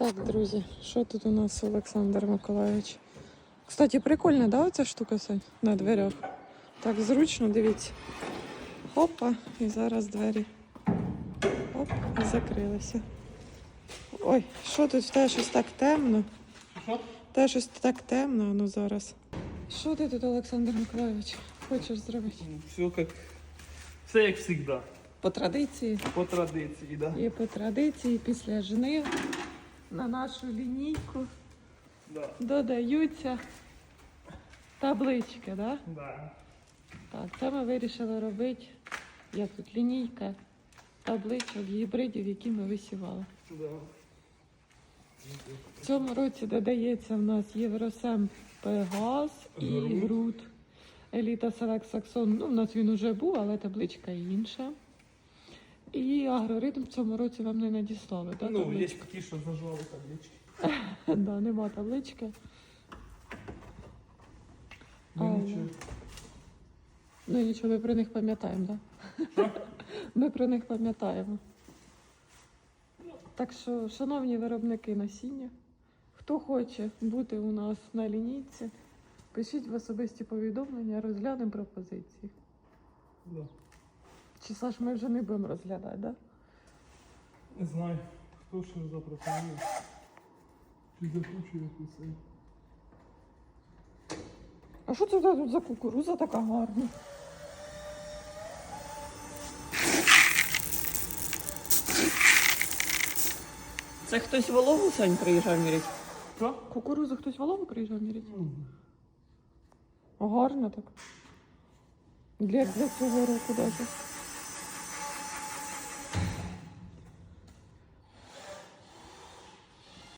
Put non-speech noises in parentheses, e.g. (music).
Так, друзі, що тут у нас Олександр Миколаївич? Кстати, прикольна, да, оця штука на дверях? Так, зручно, дивіться. Хопа, і зараз двері. Оп, і закрилися. Ой, що тут те щось так темно? Те щось так темно, ну зараз. Що ти тут, Олександр Миколаївич, хочеш зробити? Все как... Все як завжди. По традиції. По традиції, да. І по традиції після жнив на нашу лінійку Да. додаються таблички, да? Да. Так, це ми вирішили робити, як тут лінійка табличок гібридів, які ми висівали. Да. В цьому році додається в нас Євросем Пегас і Груд. Еліта Селект Саксон. Ну, в нас він уже був, але табличка інша. І агроритм в цьому році вам не надіслали, так? Ну, є такі, що зажали таблички. (laughs) Да, нема таблички. Ну, нічого. Ну нічого, ми про них пам'ятаємо, так? Да? (laughs) Ми про них пам'ятаємо. Так що, шановні виробники насіння, хто хоче бути у нас на лінійці, пишіть в особисті повідомлення, розглянемо пропозиції. Чи Саш, ми вже не будемо розглядати, так? Да? Не знаю, хто що запропонує. Чи захоче якось. А що це тут за кукуруза така гарна? Це хтось вологу Сань приїжджав міряти? Що? Кукурузу хтось вологу приїжджав міряти? Ну, Гарно так. Для, для цього року навіть.